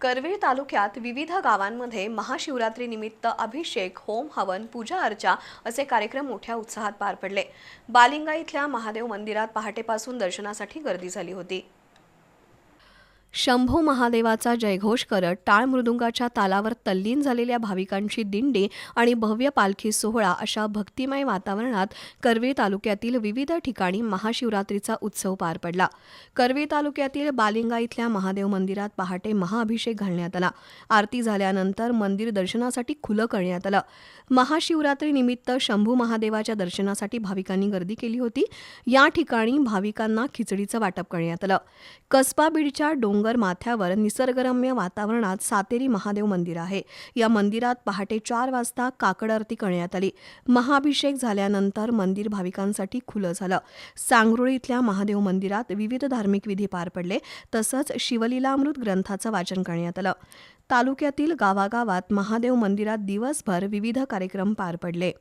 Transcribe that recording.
करवीर तालुक्यात विविध गावांमध्ये महाशिवरात्रीनिमित्त अभिषेक होम हवन पूजा अर्चा असे कार्यक्रम मोठ्या उत्साहात पार पडले. बालिंगा इथल्या महादेव मंदिरात पहाटेपासून दर्शनासाठी गर्दी झाली होती. शंभू महादेवाचा जयघोष करत टाळ मृदुंगाच्या तालावर तल्लीन झालेल्या भाविकांची दिंडी आणि भव्य पालखी सोहळा अशा भक्तिमय वातावरणात कर्वे तालुक्यातील विविध ठिकाणी महाशिवरात्रीचा उत्सव पार पडला. कर्वे तालुक्यातील बालिंगा इथल्या महादेव मंदिरात पहाटे महाअभिषेक घालण्यात आला. आरती झाल्यानंतर मंदिर दर्शनासाठी खुलं करण्यात आलं. महाशिवरात्रीनिमित्त शंभू महादेवाच्या दर्शनासाठी भाविकांनी गर्दी केली होती. या ठिकाणी भाविकांना खिचडीचं वाटप करण्यात आलं. कसबा बीडच्या डोंगर माथ्यावर निसर्गरम्य वातावरणात सातेरी महादेव मंदिर आहे. या मंदिरात पहाटे चार वाजता काकड आरती करण्यात आली. महाभिषेक झाल्यानंतर मंदिर भाविकांसाठी खुलं झालं. सांगरुळ इथल्या महादेव मंदिरात विविध धार्मिक विधी पार पडले तसंच शिवलीलामृत ग्रंथाचं वाचन करण्यात आलं. तालुक्यातील गावागावात महादेव मंदिरात दिवसभर विविध कार्यक्रम पार पडले.